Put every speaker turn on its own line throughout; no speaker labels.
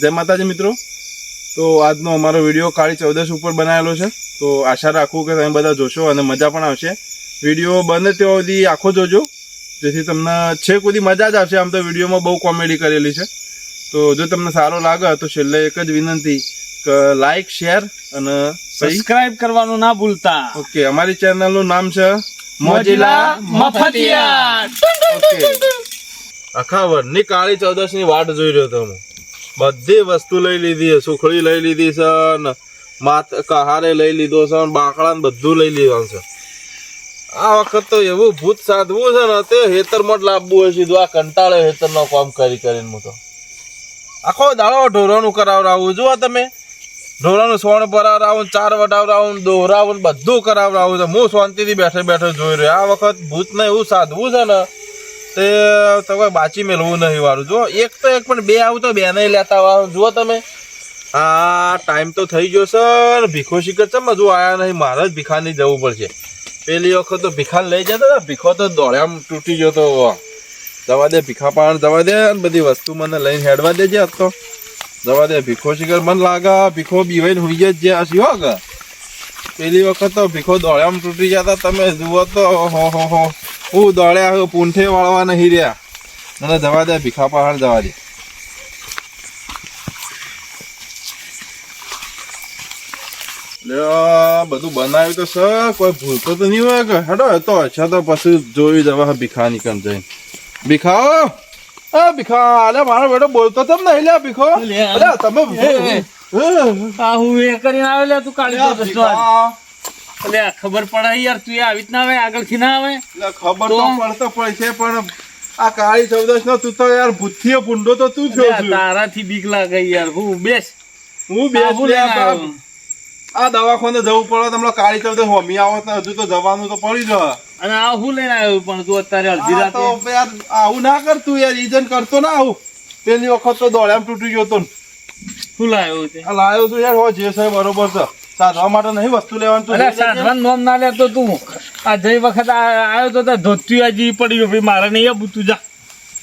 જય માતાજી મિત્રો. તો આજનો અમારો વીડિયો કાળી ચૌદશ ઉપર બનાવેલો છે. તો આશા રાખું કે તમે બધા જોશો અને મજા પણ આવશે. વીડિયો બને ત્યાં સુધી આખો જોજો. જેથી તમને છેક સુધી મજા જ આવશે. આમ તો વિડીયોમાં બહુ કોમેડી કરેલી છે. તો જો તમને સારો લાગે તો છેલ્લે એક જ વિનંતી કે લાઈક શેર અને
સબસ્ક્રાઇબ કરવાનું ના ભૂલતા.
ઓકે અમારી ચેનલનું નામ છે
મોજીલા મફતિયા
ઓકે અખાવરની કાળી ચૌદશની વાટ જોઈ રહ્યો હતો હું. બધી વસ્તુ લઈ લીધી છે. સુખડી લઈ લીધી છે ને માત કહારે લઈ લીધો છે ને બાકડા ને બધું લઈ લીધું છે. આ વખત તો એવું ભૂત સાધવું છે ને, તે હેતર મત લાવવું હોય સીધું આ કંટાળે હેતર નો કામ કરી કરીને હું તો. આખો દાડો ઢોરાનું કરાવડાવું. જુઓ તમે, ઢોરાનું સોણ ભરાવડાવું, ચાર વટાવડાવું દોહરાવું ને બધું કરાવડાવું છે. હું શાંતિથી બેઠે બેઠે જોઈ રહ્યો. આ વખત ભૂતને એવું સાધવું છે ને તે તમે બાચી મેળવું નહીં વાળું. જો, એક તો એક પણ બે આવું તો બે નહીં લેતા વાળું. જુઓ તમે. આ ટાઈમ તો થઈ ગયો સર ભીખો શીખર છે હજુ આવ્યા નહીં. મારે જ ભીખાની જવું પડશે. પેલી વખત તો ભીખા લઈ જતો ને ભીખો તો દોડ્યામ તૂટી ગયો તો. જવા દે ભીખા પાણ જવા દે બધી વસ્તુ મને લઈને હેડવા દેજે તો. જવા દે. ભીખો શીખર મને લાગે, ભીખો બીવાઈને હોઈ જ જ્યાં હો, કે? પેલી વખત તો ભીખો દોડ્યામ તૂટી જતા તમે જુઓ તો. હો હો હો. હું દોડ્યા પૂંઠે વાળવા નહીં રહ્યા મને જવા દે ભીખા પહાડ જવા દે બધું બનાવ્યું તો સર કોઈ ભૂલતો તો નહીં હોય કે હેડો એ તો અચ્છા તો પછી જોઈ જવા ભીખા નીકળ જઈને ભીખા એ ભીખા અલે મારો બેટો બોલતો તમ નહીં લ્યા ભીખો
લે.
અલે તમે.
આ હું એ કરીને આવેલા તું.
ભીખા.
એટલે ખબર પડે યાર તું એ આવી જ ના આવે આગળથી ના આવે?
ખબર તો? પડતો પડશે પણ આ કાળી ચૌદશ નો તું તો યાર ભૂથીયો ભૂંડો તો તું છો
અલ્યા, તારાથી બીક લાગે યાર હું બેસ.
હું બે
આવું લઈને આવ્યો.
આ દવાખાને જવું પડે તમને કાળી ચૌદશ હોમી આવો તો હજુ તો જવાનું તો પડી જ
અને આ હું લઈને આવ્યો પણ તું અત્યારે અડધી રાત?
તો યાર આવું ના કર તું યાર ઈજન કરતો ના આવું. પેલી વખત તો દોડ્યામ તૂટી ગયો તો. ને.
શું લાવ્યો છે
આ લાયો તું યાર હો જે સાહેબ બરોબર છે. સાધવા માટે નહીં વસ્તુ લેવાનું તું
અરે સાધવાનું નોમ ના લેતો તું આ જઈ વખત આવ્યો તો ત્યાં ધોતી હજી પડ્યો ભાઈ મારે નહીં આવું તું જા.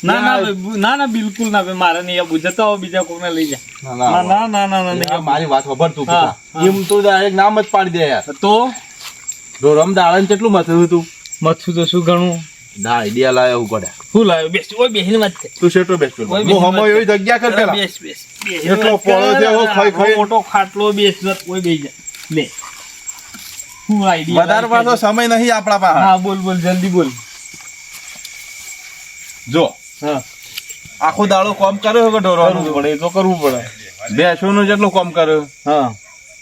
ના ના ના ના બિલકુલ ના ભાઈ મારે નહીં આવું જતા હો બીજા કોકને લઈ જા.
ના,
ના
ના,
ના ના ના ના.
મારી વાત ખબર તું. એમ તું ડાયરેક્ટ નામ જ પાડી દે યાર.
તો?
ઢોરમ દાળન કેટલું મથું તું
મથું તો શું ગણું
દા આઈડિયા લાયો હું પડે
શું લાવ્યો બેસ ઓય બેહીને વાત છે
તું શેટો બેસ પેલો.
ઓય
હું હમો એવી જગ્યા કર પેલા.
બેસ બેસ.
એટલો. પોળો છે, હો, ખાઈ ખાઈ.
મોટો ખાટલો બેસ કોઈ બેહી જા. લે. હું આઈડિયા
વધારે પાછો સમય નહીં આપણા પાસે.
હા બોલ બોલ જલ્દી બોલ.
જો.
હા.
આખો દાડો કોમ કર્યો કે ઢોરવાનું?
પડે તો કરવું પડે.
બેસવાનું જેટલું કોમ કર્યો?
હા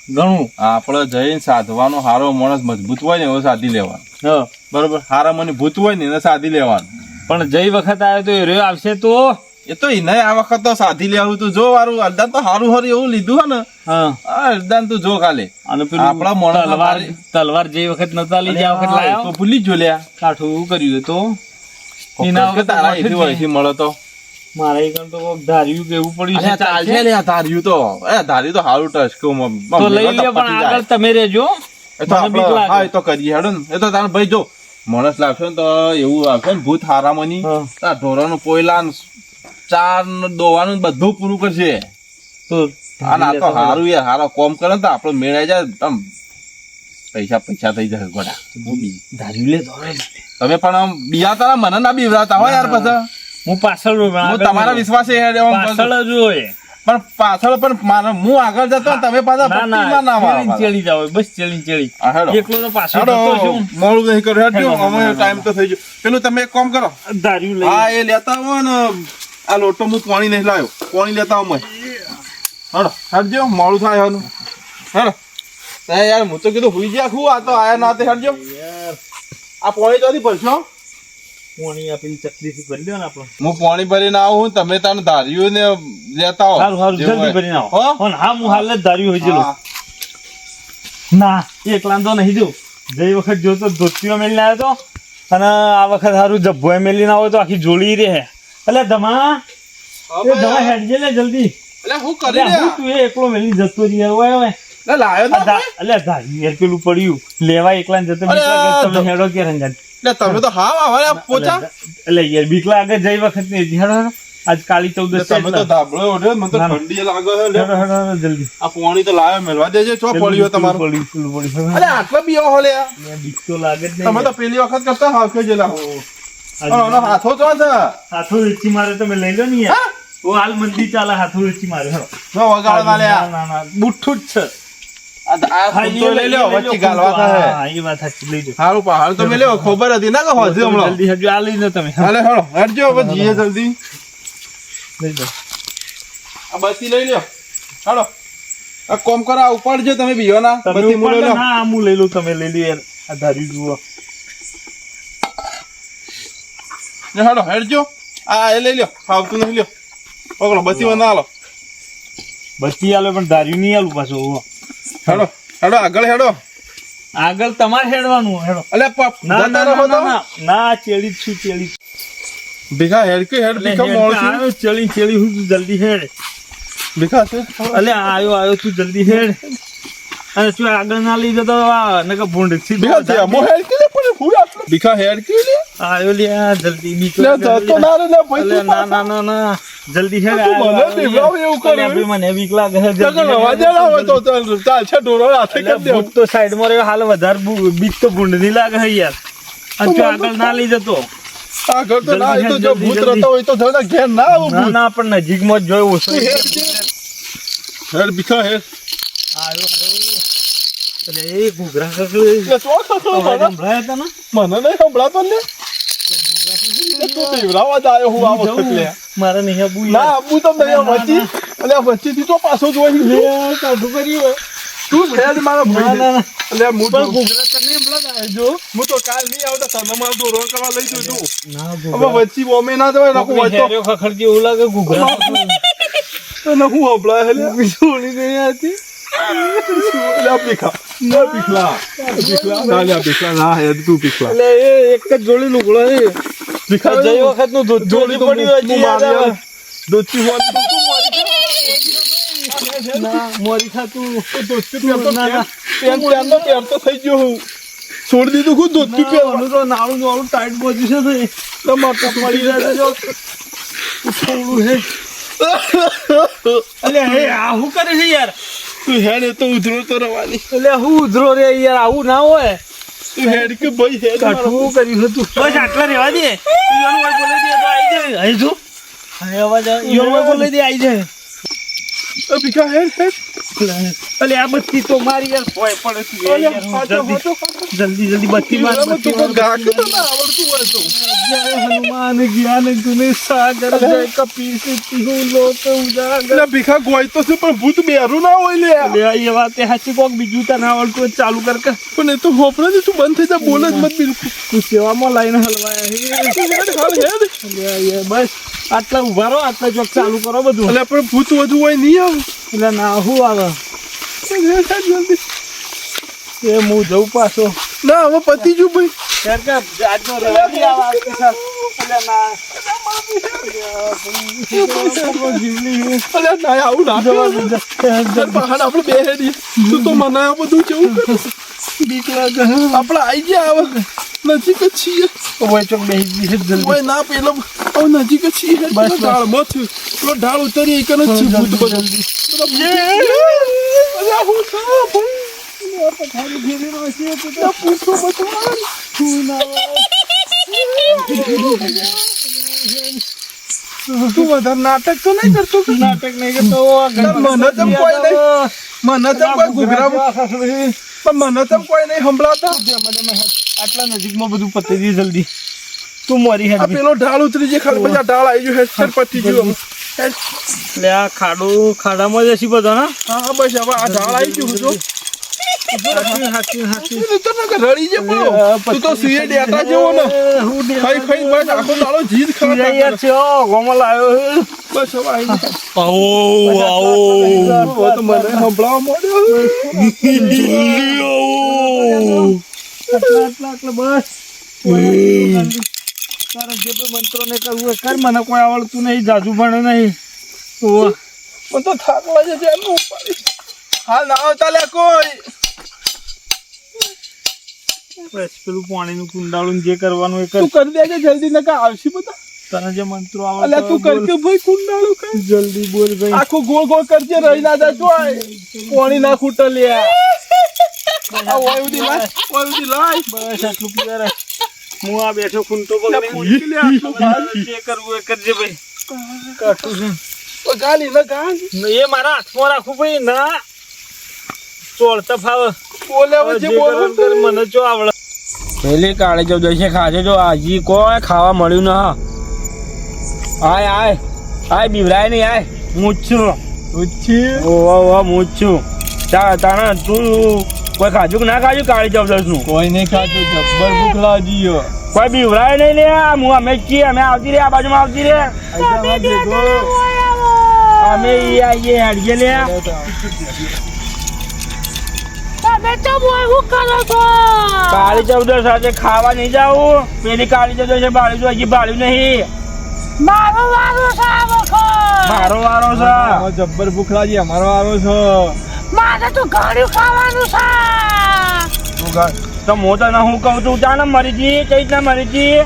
ઘણું.
આપણે જઈને સાધવાનો હારો માણસ મજબૂત હોય ને એવો સાધી લેવાનો.
હા.
બરોબર? હારા મને ભૂત હોય ને એને સાધી લેવાનું.
પણ જઈ વખત આવ્યો તો એ રહ્યો આવશે તો
એ તો એને આ વખત તો સાધી લેવું તું જો વારું અરદાન તો હારું હારું એવું લીધું હે. ને અરદાન તું જો કાલે
અને પેલું
આપણા મોણસના
તલવાર તલવાર જે વખત નતા લઈ ગયા વખત
તો ભૂલી જ લ્યા.
કાઠું કર્યું તો? એના વખત
તારા એથી વયથી મળે તો.
મારા એકણ તો કોક ધાર્યું કેવું પડ્યું છે
ચાલશે? લે ધાર્યું તો. એ ધાર્યું તો હારું ટચકો
તો લઈ લે પણ આગળ તમે રહેજો.
એ તો આપણે- હા એ તો કરીએ હેડો ને. એ તો તારે ભાઈ જો માણસ લાવશે ને તો એવું આવશે ને ભૂત હારામની ઢોરાનું પોયલા ચાર દોવાનું બધું પૂરું કરશે.
તો
આ તો સારું યાર હારો કોમ કરે તો આપણો મેળાઈ જાય તમ. પૈસા પૈસા થઈ જાય ગોડા.
ધાર્યું લે
તમે પણ આમ બિયાતા મને ના બીવડાતા હોય યાર પછી
હું પાછળ પણ
હું તમારા. વિશ્વાસે
પાછળ જ હોય.
પણ પાછળ પણ મારે હું આગળ જતો તમે પાછા
ના
પટ્ટીમાં ના
ના
મારો
ચેલી ચેલી જાવ બસ ચેલી ચેલી. એકલો તો પાછળ જતો છું.
મોડું નહીં કર્યું હેડજો. અમે ટાઈમ તો થઈ ગયો. પેલું તમે એક કામ કરો.
ધાર્યું લઈ
હા એ લેતા હોય ને આ લોટો હું પાણી નહીં લાવ્યો પાણી લેતા અમે હા હટજો મોડું થાય હનું હેડો. ના યાર હું તો કીધું હુઈ ગયા ખું આ તો આયા ના તે હેડજો. આ પાણી ચોથી ભરશો?
પાણી આપીને ચકલીથી ભરી દો ને આપણે.
હું પાણી ભરીને આવું તમે તને ધાર્યું ને લેતા આવો.
સારું સારું જલ્દી ભરીને આવો.
હો?
હો હા હાલ જ ધાર્યું હોય
છે.
ના એકલા તો નહીં જો ગઈ વખત જોતો ધોતીઓ મેલીને આવ્યો તો અને આ વખત સારું જબ્બોએ મેલીને આવ્યો તો આખી જોડી રહે. એટલે ધમા એ ધમા હેડજે લે જલ્દી.
એટલે હું કરી
લે હું તું એકલો મેલી જતો રહી યાર ઓય ઓય.
એટલે લાયો
ના
ના
ધા- યાર પેલું પડ્યું. લેવા એકલા જતો તમે હેડો કે રંગન
એટલે તમે તો હા હવે પોચા.
એટલે યાર બીકલા આગળ જઈ વખત ને હેડો આજ કાલી ચૌદસ
તમે તો ધાબળો ઓઢ્યો મને તો
ના, ના.
ઠંડી લાગે છે
હેડો, હેડો, જલ્દી.
આ પાણી તો લાયો મેળવા દેજે છો પડ્યો તમારો.
પડ્યું, પેલું પડ્યું.
અરે આટલા બી હોલે આ.
બીક તો લાગે જ નહીં
તમે તો પેલી વખત કરતા હાકે જેલા હો
આજ
હાથો ચો છે
હાથો વેચી મારે તમે લઈ લો ને યાર ઓ હાલ મંદી ચાલે હાથો વેચી મારે.
વગાડો ના,
ના, બુઠ્ઠું જ છે. લો,
ખબર હતી ના કે
જલ્દી લઈ લો તમે.
હાલે જલ્દી. આ બત્તી લઈ લ્યો. આ કોમ કરો ઉપાડજો તમે
બીઓ
ના બધી
ઉપાડો, ના હું લઈ લઉં તમે લઈ લ્યો યાર. આ ધારી જુઓ.
ને હેડો હેડજો. આ એ લઈ લ્યો ફાવતું નહીં લ્યો. પકડો માં ના લો
બત્તી આલે પણ ધાર્યું નહીં આલું પાછું
હેડો હેડો આગળ હેડો.
આગળ તમારે હેડવાનું હેડો.
અલે
ના ના ના ચેડી છું ચેડી
ભીખા હેડ કે હેડ ભીખા મોળશું
આવ્યો, ચેડી ચેડી હું જલ્દી હેડ.
ભીખા છે?
અલે આયો આયો તું જલ્દી હેડ. અને તું આગળ ના લઈ જતો આ નકર ભૂંડથી
ભીખા મો હેડ કે લે પણ ભીખા હેડ કે લે?
આયો લે જલ્દી બીક
લે જતો ના રે ભાઈ
ના ના ના ના. જલ્દી હેડ
મને
આયો,
એવું કરે.
અલે મને બીક લાગે છે જલ્દી
અવાજ
જલ્દી,
તો. ચાલ છે ઢોરો હાથે
અલે
દે
તો સાઈડમાં રહ્યો હાલ વધારે બીક તો ભૂંડની લાગે છે યાર. અને આગળ ના લઈ જતો.
આગળ તો ના તો જો ભૂત. રહેતા હોય તો થોડા ઘેર ના આવું
ના ના પણ નજીકમાં જ જોયું
છે હેડ ભીખા
અરે એ ઘૂઘરા કકડી
તો
સંભળાયા હતા ને
મને નહીં સંભળાતો ને તું.
મારે નહીં આબુ
ના આબુ તો નહીં વચ્ચે અલે વચ્ચેથી તો પાછો જોઈ લે
કાઢું કર્યું
તું હેડ મારા ભાઈ
ના
અલે હું તો
ઘૂઘરા તને સંભળાતા જો
હું તો. કાલ નહીં આવતા તને મારો દોરો કરવા લઈ જઉં છું હવે વચ્ચે બોમે ના જવાય નાખું તો
ખખડતી એવું લાગે ઘૂઘરા
તને હું હંભળાય લે
છોડી ગઈ હતી
લે ભીખા લે પીખલા. પીખલા ના લે પીખલા ના હેડ તું પીખલા.
એટલે એ એક જ જોડી લુગડો એ.
પીખલા
જઈ વખતનું દૂધ
જોડી પડી
હોય
હું
આવે.
આવે. દોસ્તી હોવાની તો તું મારી
ના મોરી ખાતું
દોસ્તી પહેરતો
ના, ના.
પેન્ટ પહેરતો પહેરતો થઈ ગયો હું. છોડી દીધું ખુદ દોસ્તી પહેરવાનું
તો નાળું નાળું ટાઈટ પોઝિશન છે
તમાર તો
મળી જાય જો. થોડું હે. અલે હે આ હું કરે છે યાર?
તું હેડ એ તો ઉધરો તો રવાની.
એટલે હું ઉધરો રે યાર આવું ના હોય.
તું હેડ કે ભાઈ હેડ.
કાઠું કર્યું હતું બસ આટલા રહેવા દે. ઈયોનો હોય બોલે દે તો આઈ જાય. અહીં જો. હવે અવાજ આવે ઈયોનો હોય બોલાઈ દે આઈ જાય.
ભીખા હેડ હેડ.
અલે આ બત્તી તો મારી યાર કોઈ પડે તું હું જલ્દી. જલ્દી બત્તી માર બત્તી
તું ગાકે તો ના આવડતું હોય તો.
જય હનુમાન જ્ઞાન ગુને સાગર જય કપી સિદ્ધિ લોક ઉજાગર.
એટલે ભીખા ગોય તો છે પણ ભૂત બેરું ના હોય લે.
લે આ એ વાતે હાચી કોક બીજું તને આવડતું હોય ચાલુ કર કે.
પણ એ તો હોપડે જ તું બંધ થઈ જા બોલ જ મત બિલકુલ
તું સેવામાં લઈને હલવાયા. હે.
તું
લે બસ. આટલા ઊભા રહો આટલા જોક ચાલુ કરો બધું.
એટલે પણ ભૂત વધુ હોય નહીં આવે.
એટલે ના હું આવે? એ હું જઉં પાછો.
ના હવે પતી જુ ભાઈ.
યાર આજનો રવા
આવું
જવા
આપણે બે તું તો મનાયો બધું કેવું કરે?
બીક લાગે. હે.
આપણે આઈ ગયા હવે. નજીક જ છીએ
ઓય ચોક બેસી જલ્દી
ઓય ના પેલો નજીક જ છીએ
બસ.
ઢાળમાં થયું પેલો ઢાળ ઉતરી એક જ છે ભૂત બધું અલ્યા હું ભાઈ
પથારી હશે તો
અલ્યા પૂછો બચવા
તું ના
તું વધારે નાટક તો નહીં કરતો
નાટક નહીં કરતો
મને તો કોઈ નહીં. મને તો કોઈ ઘૂઘરા પણ મને તો કોઈ નહીં સંભળાતા
આટલા નજીકમાં બધું પતી ગયું જલ્દી. તું મારી
હે
હેડ
પેલો ઢાળ ઉતરી જે ખાલી બધા ઢાળ આવી ગયો હેડ પતી ગયું.
એટલે આ ખાડો ખાડામાં જ હશે બધો ના
હા હા બસ હવે આ ઢાળ આવી ગયું જો. રડી જે તું તો સુએ ડેટા જેવો ને.
હું
ખાઈ ખાઈ બસ આખો દાડો જીદ ખાવા
યાર છે ગોમલ આવ્યો
બસ હવે આવો
આવો
તો મને સંભળાવા માંડ્યો.
આટલા આટલા આટલા બસ. તારા જે પણ મંત્રો ને કરવું હોય કર મને કોઈ આવડતું નહીં જાજુ ભણે નહીં. ઓહ.
પણ તો થાક લાગે છે એનું હાલ ના આવતા લે કોઈ.
બસ પેલું પાણીનું કુંડાળું જે કરવાનું એ કર.
તું કરી દેજે જલ્દી નકા આવશે બધા.
તને જે મંત્રો આવે
અલ્યા તું કરજે ભાઈ કુંડાળું કર
જલ્દી બોલ ભાઈ.
આખું ગોળ ગોળ કરજે રહી ના જાય તો પાણી ના ખૂટે લે ઓય ઉડી લાય. ઓય ઉડી લાય.
બસ આટલું પીવા હું આ બેઠો ખૂંટો પકડી
પૂછી લે આટલું ગાલ
જે કરવું કરજે ભાઈ. કાઢું છું.
ઓ ગાલી ના ગાલ
એ મારા હાથમાં રાખું ભાઈ ના. ચોળતા ફાવે.
બોલે જે
જે
બોલવું
કર, મને જો આવડે.
પેલી કાળી જો દશે ખાજે જો. હજી કોઈ ખાવા મળ્યું ના. આય આય. આય બીવરાય નહીં આય.
મૂછું
ઉછી
ઓ ઓ ઓ હું જ છું. તા તારા તું કોઈ ખાજુ કે ના ખાજુ કાળી ચૌદસનું
કોઈ નહીં ખાતું જબ્બર ભૂખ લાગી ગયો.
કોઈ બીવરાય નહીં લે હું અમે છીએ અમે આવતી રે આ બાજુમાં આવતી રે. અમે ઈ આઈએ હેડીએ લે. કાળી ચૌદસ સાથે ખાવા નહીં જાવું પેલી કાળી ચૌદર છે બાળી જો હજી બાળ્યું નહીં. મારો વારો છે
જબ્બર ભૂખ લાગી અમારો વારો છો.
તું ઘર તો હું તને હું કહું છું જા ને મરી જી કઈ રીતના મરી જી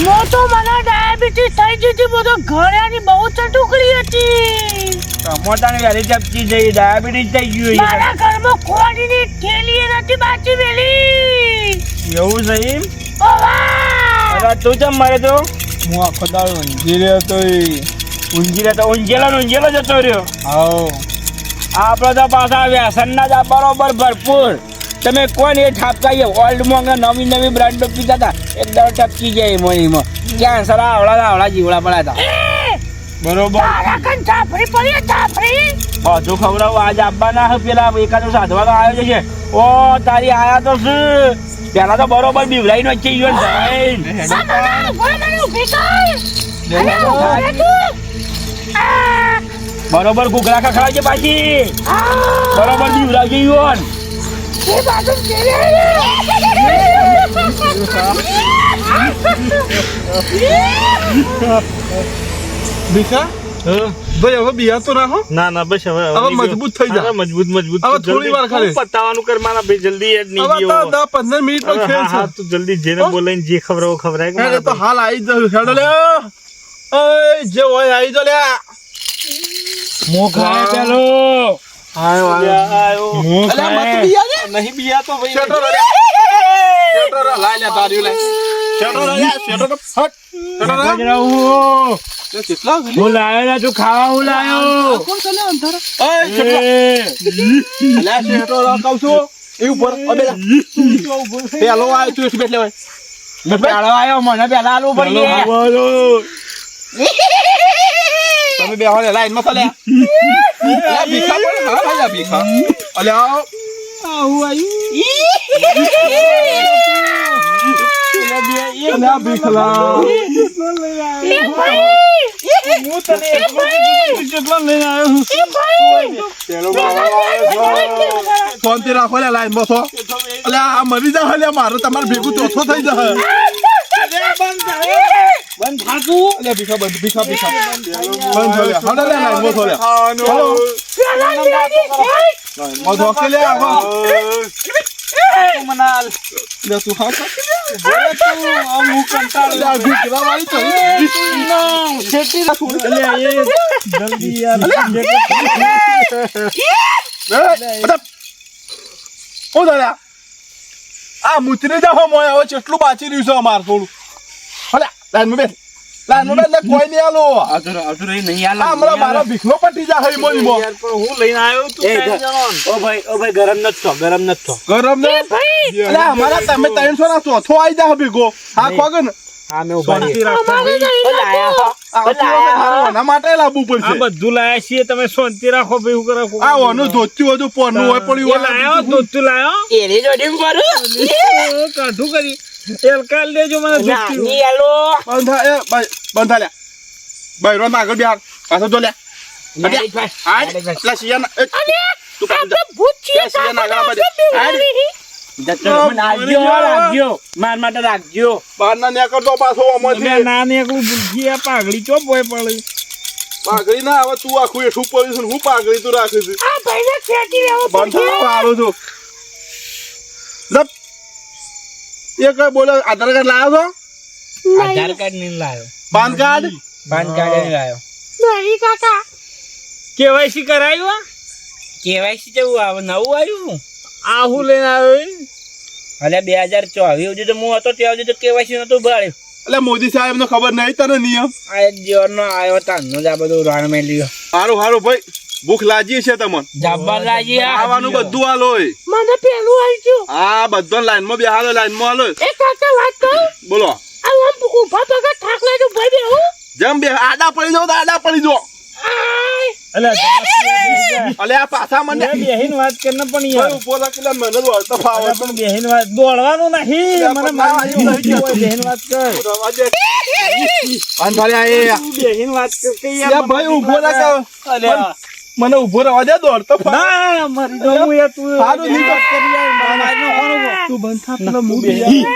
હું તો મને ડાયાબિટીસ થઈ ગઈ હતી બધો ઘરેની બહુ ચટુકડી હતી.
ટમોટાની વેલી ચપકી જઈ ડાયાબિટીસ થઈ ગયું
મારા ઘરમાં ખોડીની થેલી નથી બાકી વેલી.
એવું છે એમ?
ઓવા
તું ચમ મરે તો?
હું આખો દાડો ઊંઘી રહ્યો તો
ઊંઘી રહ્યો તો ઊંઘેલા ઊંઘેલો જતો રહ્યો.
આવો
આપણે તો પાછા વ્યસનના જ આ બરોબર ભરપૂર. તમે કોણ એ ઠાપકાઈએ ઓલ્ડમાં કે નવી નવી બ્રાન્ડો પીતા હતા એકદમ ટપકી જાય એમાં એમાં ક્યાં સર આવડા આવડા જીવડા પડ્યા હતા. બરોબર.
પડી
બધું ખવડાવું આજ આપવાના હે પેલા એકાદો સાધવાનો આવ્યો છે. ઓ તારી આયા તો શું? પેલા તો બરોબર બીવરાઈ નો છે ઈવન ભાઈ બરોબર ઘૂઘરા ખખડાવ છે પાછી. બરોબર
ભીખા? ભાઈ હવે બિયા તો રાખો
ના ના બસ હવે
હવે મજબૂત થઈ
જાય મજબૂત મજબૂત
હવે થોડી
જલ્દી
વાર ખાલી.
પતાવાનું કર ભાઈ જલ્દી યાદ નહીં ગયો.
મિનિટ
હવે
ખેલ છે.
હા તું જલ્દી જેને? બોલાઈને જે ખબર કે
તો હાલ આવી જ હેડો લે ઓય જે હોય આવી જ લે
ખાય પેલો.
આયો
આયો.
અલ્યા મત
નહીં બિયા તો ભાઈ.
શેટો રે શેટો રે લાય લે તારી લે શેટો રે શેટો રે હટ શેટો રે
ગજરાવું.
તે કેટલા
હું લાયો ને તું ખાવા હું લાયો?
કોણ તને અંધારા? ઓય શેટો
એ,
શેટો રે કહું છું. એ ઉપર અબે પેલો આયો તું એટલે બેઠ લે ભાઈ.
પેલો આયો મને પેલા આલુ પડી
બોલો.
તમે બે હોલે લાઈનમાં અલ્યા ભીખા પણ હા અલ્યા ભીખા અલ્યા અલ્યા ભીખલા
હું તને એટલો લઈને આવ્યો
આવ્યો રાખો લે બસો આ મરી જા અલ્યા મારો તમારે ભેગું ચોથો થઈ જાય
બંધ થાતું
અલ્યા ભીખા બંધ ભીખા ભીખા. બંધ થઈ હડો લે લાઈન બસો લે. હલો મો ધોકે લે આવો
મનાલ.
લે તું હા તું
અમુક કંટાળો
અલ્યા ભીખલા વાળી તો
છેટી રાખું અલ્યા એ જલ્દી યાર.
ઓ દાદા આ મુતરી જાહો મોય હવે કેટલું બાચી રહ્યું છે અમાર થોડું. લાઈનમાં બેસ લાઈનમાં લે કોઈ નહીં આલો.
અધર અધર નહીં
આ હમણાં મારો ભીખનો પટી જા હઈ મોની મો.
યાર પણ હું લઈને આવ્યો તું કઈ જણો.
ઓ ભાઈ ઓ ભાઈ ગરમ નથ થો ગરમ નથ થો.
ગરમ ને? અલે અમારા તમે 300 ના ચોથો આઈ જા ભીગો હા ખોગન
હા મેં ઊભા
શાંતિ
રહી
રાખો ભાઈ.
માટે લાવવું
આ
પડશે.
બધું લાયા છીએ તમે શાંતિ રાખો ભાઈ હું કરો
આ ઓનું ધોત્યું હતું પોનું હોય પડ્યું
એ લાયો દૂધ લાયો
એની જોડી પર
કાઢું કરી. એલકાલ દેજો મને
નાની આલો.
બંધા એ ભાઈ બંધા લે ભાઈ રોન આગળ બિહાર પાછો જો લે એ પડે
માર માટે રાખજો.
બહાર ના નેકર તો પાછો
ના ને એકલું ભૂલકી આ પાઘડી ચો બોય પડે?
પાઘડી ના હવે તું આખું એઠું પડ્યું છે હું પાઘડી તું રાખી છું. બંધ આવું છું. એ કઈ બોલે આધાર કાર્ડ લાવ્યો
આધાર કાર્ડ નહીં લાવ્યો
પાન કાર્ડ?
પાન કાર્ડ નહીં લાવ્યો
નહીં કાકા.
કેવાયસી કરાયું
કેવાયસી જેવું આવે નવું આવ્યું
આ હું લઈને આવ્યો?
અલ્યા બે હજાર ચોવીસ સુધી તો હું હતો ત્યાં સુધી તો કેવાયસી નતું ભરાયું
એટલે મોદી સાહેબ ને ખબર નહીં તને નિયમ?
આ એક જીવનનો આવ્યો તાનો જ આ બધું રાણ મેલ્યું.
સારું સારું ભાઈ. ભૂખ લાગી છે તમને?
જબ્બર લાગી
આવવાનું બધું હાલો
મને પેલું આવી ગયું
આ બધા લાઈનમાં બે લાઈનમાં હાલો.
એ કાકા વાત કહું
બોલો.
આમ ઊભા પગા થાક લાગ્યો ભાઈ બેહું.
જમ બે આડા પડી જો આડા પડી જાઓ.
અલ્યા
અલે આ પાછા મને
બેહીન વાત કરને પણ
ભાઈ
યાર
મને વળતો ફાવે
પણ બેહીન વાત દોડવાનું નહીં. મને મારી બેહીન વાત કર.
પાન આ
બેહીન વાત કર કે
ભાઈ ઊભો
અલ્યા.
મને ઊભો રહેવા દે દોડતો
ના મરી જાઉં યાર તું
સારું નહીં
વાત કરી યાર મારા આજનો કોનો ગો?
તું બંધ થાક
ના, તું બેહીન.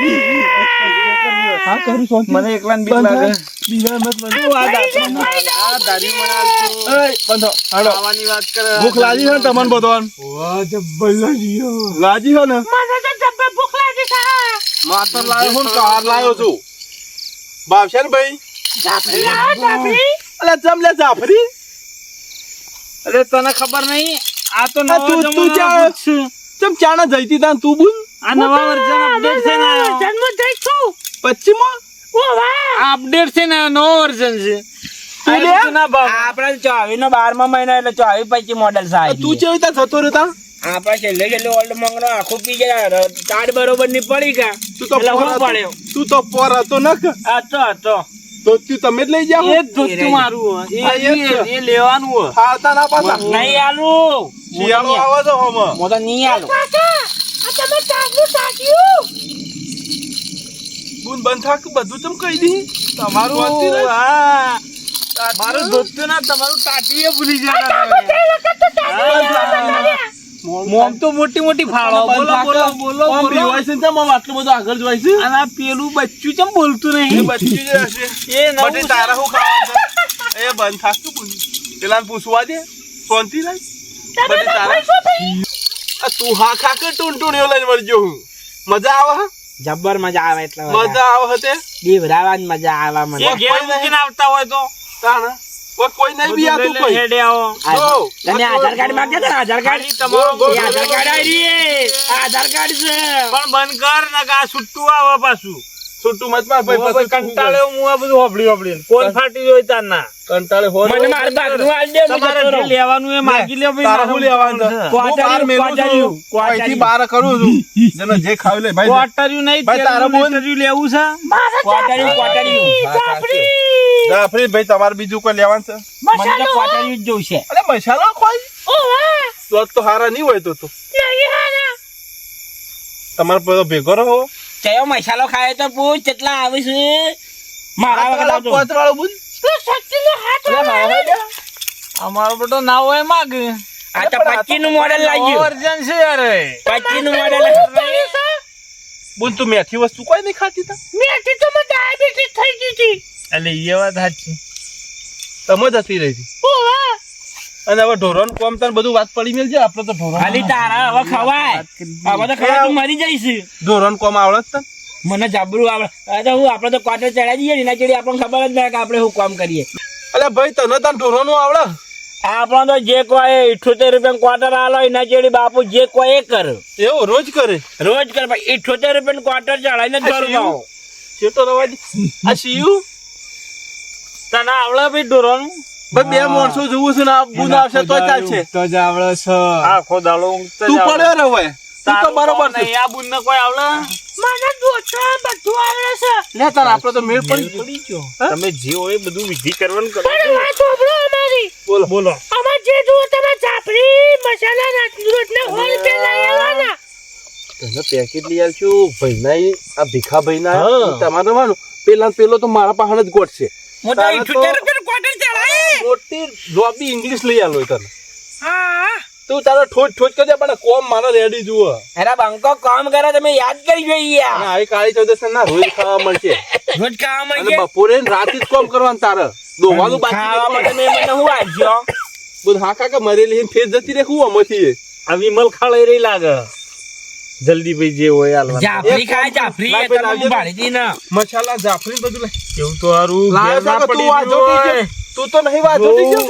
હા કરું શાંતિ.
મને એકલાને બીક
બંધ
લાગે.
બીજા મત.
આ આ મને આપજો.
એય, બંધ થાક.
વાત કરે
ભૂખ લાગી છે ને તમને બધાને? લાગી છે ને
મને તો જબ્બર ભૂખ લાગી છે
માતર લાયો હું કાર લાયો છું ભાવશે ભાઈ
લા જાફરી
અલે ચમ લે જાફરી
અરે તને ખબર નહીં? આ તો નવો
તું તું ચા ચમ ચાણા જઈતી તાન તું બુન
આ નવા વર્ઝન અપડેટ છે ને જન્મ
જન્મ જઈશું
પચ્ચીમાં
ઓ વાહ!
આ અપડેટ છે ને નવો વર્ઝન છે.
આપડે ચોવીસ નો બારમા મહિના એટલે ચોવી પછી મોડેલ સાહેબ
તું ચેવી ત્યાં થતો રહેતા તાં?
આપડે છેલ્લે છેલ્લે ઓલ્ડ મંગનો આખું પી ગયા. કાર્ડ બરોબરની પડી કા
તું તો હતો.
પડ્યો.
તું તો પોર હતો ન?
આ તું
તમે જ લઈ જાઓ.
એ ધોત્યું મારું એ
એ છે.
લેવાનું.
ફાળતા ના પાછા.
નહીં આલું.
શિયાળો આવે તો હમ
મો તો નહીં આલું.
કાકા આ તમે ચાકનું ચાક્યું
બુન બંધ થાક. બધું ચમ કહી દી? તમારું.
હા. મારું ધોત્યું ના તમારું તાટીએ ભૂલી જતા
કઈ
મોમ તો મોટી મોટી ફાળો બોલો બોલો બોલો બોલો.
બીવાય છે ને ચમ આટલું બધું આગળ જોવાય છે
અને આ પેલું બચ્ચું ચમ બોલતું
એ
નહીં
બચ્ચું જ હશે.
એ નવું
બટી તારા હું ખાવાનું એ બંધ થાક તું બુન પેલા પૂછવા દે. શાંતિ રાખ બટે તારા? આ તું હા ખા કે ટૂંટૂણીઓ લઈને વળજો હું? મજા આવે? હે?
જબ્બર મજા આવે એટલે
મજા આવે હતે?
દીવરાવાની મજા આવે મને.
મૂકીને આવતા હોય તો?
તાણ? કોઈ નહીં બી આતું કોઈ.
હેડે આવો.
તમે આધાર કાર્ડ માંગે છે આધાર કાર્ડ?
તમારો
આધાર કાર્ડ આવી રહી આધાર કાર્ડ છે.
પણ બંધ કર નકા કે છૂટું આવે પાછું.
છૂટું મત માર ભાઈ પછી
કંટાળે હું આ બધું હોબળી હોબળી. કોણ ફાટી જોઈ તાર ના
કંટાળે હો
મને મારા ભાગનું આલ દે
તમારે જે લેવાનું એ માગી લે ભાઈ
તારા
મારું
લેવાનું બહાર મેલું છું.
ક્વાર્ટરિયું, ક્વાર્ટરિયું.
કરું છું? જેને જે ખાવી લે ભાઈ
ક્વાર્ટર્યું નહીં
ભાઈ, તારા બોલ.
લેવું છે?
ક્વાર્ટરિયું, ક્વાર્ટરિયું.
જાફરી
જાફરી ભાઈ તમારે બીજું કોઈ લેવાનું છે?
મને તો ક્વાર્ટરિયું જ છે
અરે મસાલો ખોઈ
ઓહો.
તો તો હારા નહીં હોય તો તો.
નહીં હારા.
તમારે પેલો ભેગો રહો.
કયો મસાલો ખાય તો પૂછ કેટલા આવે છે. મારા વગર આવતો.
પોતવાળો બુન.
હાથ
અમારો બેટો ના હોય માગ.
આ તો પચીસનું મોડેલ લાગ્યું.
વર્જન છે યાર એ.
પચીસનું મોડેલ
બુન તું મેથી વસ્તુ કોઈ નહીં ખાતી તા?
મેથી તો મને ડાયાબિટીસ થઈ ગઈ હતી.
એટલે એ વાત સાચી.
તમે જ હતી રહી હતી.
ઓ વાહ
અને હવે ઢોરણ કોમ તને બધું વાત પડી મેલ છે આપણે તો ઢોરણ
ખાલી તારા હવે ખવાય. હવે તો ખવાય તું મરી જઈશ.
ઢોરણ કોમ આવડે જ તને?
મને જાબરું આવડે. અરે હું આપણે તો ક્વાર્ટર ચડાવી દઈએ એના ચડી આપણને ખબર જ ના કે આપણે શું કામ કરીએ.
અલ્યા ભાઈ તને તને ઢોરણનું આવડે?
આપણો તો જે કોઈ ઇઠોતેર રૂપિયા ક્વાર્ટર આલો એના ચડી બાપુ જે કોઈ એ કર.
એવું રોજ કરે?
રોજ કરે ભાઈ ઇઠોતેર રૂપિયા ક્વાર્ટર ચડાવીને
શિયું?
પાવો.
ચેટો રવા આ સીયું
તને આવડે ભાઈ ઢોરવાનું
બે માણસો જોવું છે ને આ બુન આવશે તો ચાલશે.
તો જ આવડે છે આખો દાડો
તું
આવડે.
પડ્યો રહે તું તો બરોબર છે.
નહીં, આ બુનને કોઈ આવડે?
મને બધું આવડે છે.
લે તાર આપણે તો મેળ પડી.
પડી ગયો. તમે જે હોય એ બધું વિધિ કરવાનું કરો.
પણ વાત સાંભળો અમારી.
બોલો
બોલો.
અમાર જે જુઓ તમે જાફરી મસાલા નાખી રોટને હોલ પે લઈ આવવાના.
તને પેકેટ લઈ આવશું ભાઈના આ ભીખા ભાઈના. તમારે માનું. પેલા પેલો તો મારા પાસે જ ગોઠશે.
રૂપિયા ક્વાર્ટર
મોટી જોબી ઇંગ્લિશ લઈ આલો તને.
હા.
તું તારો ઠોચ ઠોચ કરજે પણ કોમ મારા રેડી જુઓ.
અરે બંકો કામ કરે તમે યાદ કરી જોઈએ
આવી કાળી ચૌદસ ના રોજ ખાવા મળશે.
રોજ
અને બપોરે ને રાતે જ કોમ કરવાનું તારે. દોવાનું
ખાવા માટે
બાકી
મેં મને હું
બધું હા કાકા મરેલી ફેર જતી રે હું અમથી
આ વિમલ ખાળે રહી લાગે. જલ્દી ભાઈ જે હોય હાલવાનું.
જાફરી ખાય જાફરી એ
આવજે.
દી ને
મસાલા જાફરી બધું લે
એવું તો હારું ઘેર ના
તું
પડી ગયું
નહીં ગયો. તું તો નહીં વાંધો નહીં ગયો.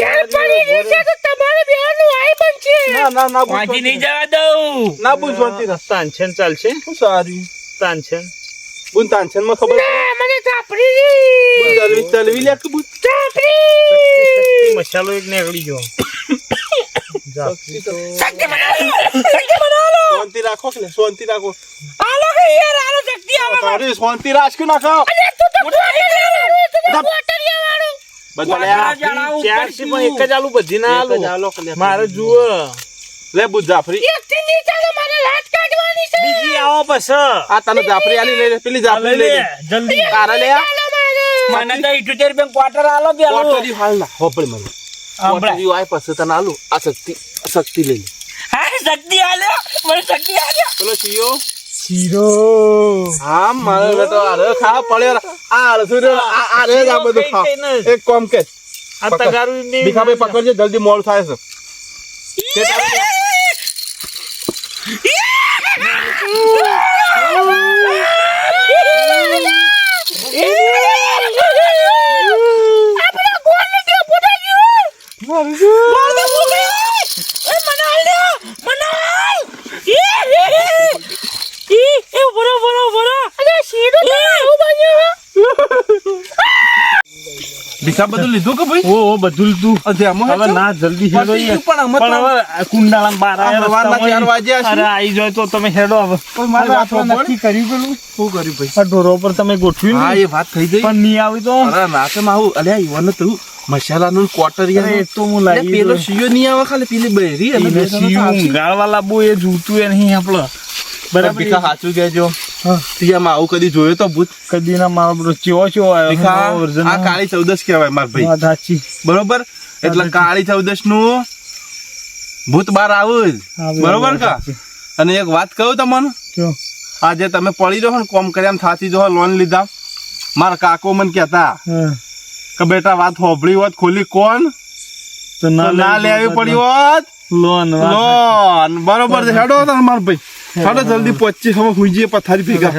ઘેર પડી રહી છે તો તમારે બેનું આઈ બનશે
ના ના ના
વાજી નહીં જવા દઉં
ના બુન શાંતિ રાખ.
તાનસેન ચાલશે
શું સારું
તાનસેન
બુન તાનસેનમાં ખબર
ના મને
જાફરી ચલવી ચલવી લે કે બુન
જાફરી મસાલો એક નીકળી ગયો
શાંતિ રાખો કે શાંતિ રાખો
આલો કે યાર આલો શક્તિ આવે
તારી શાંતિ રાખજો નાખો
અરે તું તો ગોટરિયા વાળું
બધા
ચાર છે પણ એક જ આલુ બધી ના
એક
આલુ
આલો
મારે જુઓ
લે બુન જાફરી
એકથી નહીં ચાલે મારે લાત કાઢવાની છે
બીજી આવો પછી
આ તને જાફરી આલી લે પેલી
આ
જાફરી
લઈ
લઈ
લે
લે
જલ્દી
તારા લે આ
ચાલે મારે
મને તો ઇઠ્યોતેર રૂપિયા ક્વાર્ટર આલો પેલું
કોટરી હાલ ના હોપડી મને કોટરી આય પછી તને આલું આ શક્તિ શક્તિ લઈ લે
શક્તિ આલ્યો મને શક્તિ આલ્યો
બોલો શિયો
શીરો
હા મારે તો આરે ખા પડ્યો. આ અડધું રે, આ આરે જ આ બધું ખા એક કોમ કે
આ. તગારું ને
ભીખાભાઈ પકડજે જલ્દી મોડું થાય છે કે તારે- ભીખા બધું લીધું કે ભાઈ?
ઓ બધું
અધ્યામાં
હવે ના જલ્દી હેડો
પણ અમે
પણ હવે કુંડાળા બાર
સવારના
રસ્તામાં
ચાર છે.
અરે આઈ જાય તો તમે હેડો હવે.
કોઈ મારે સાંભળ.
નક્કી કર્યું પેલું
શું કર્યું ભાઈ?
આ ઢોરો પર તમે ગોઠવ્યું
હા એ વાત થઈ ગઈ.
પણ નહીં આવી તો?
અરે ના તો માહુ અલ્યા ઈવન તું મસાલાનું ક્વાર્ટર
યાર એ તો હું લાવી
પેલો સીયો નહીં આવે ખાલી પેલી બહેરી અને
સીયો ગાળવા લાવવું એ જોતું એ નહીં આપણે. બરાબર
ભીખા સાચું કહેજો. તિયામાં આવું કદી જોયો તો ભૂત.
કદી ના મારો બધો ચેવો ચેવો આવ્યો
આ કાળી ચૌદશ કહેવાય માર ભાઈ.
સાચી.
બરોબર? એટલે કાળી ચૌદશનું ભૂત બાર આવું જ. બરોબર કા? અને એક વાત કહું તમને? આજે તમે પડી રહો ને કોમ કર્યા થાતી જો લોન લીધા. મારા કાકો મને કહેતા કે બેટા વાત હોભળી હોત ખોલી કોણ?
તો ના લેવી
પડી હોત.
Loan
loan. બરોબર છે. હેડો મારા ભાઈ. હેડો જલ્દી પચીસ હવે હુંજીએ પથારી ભેગા.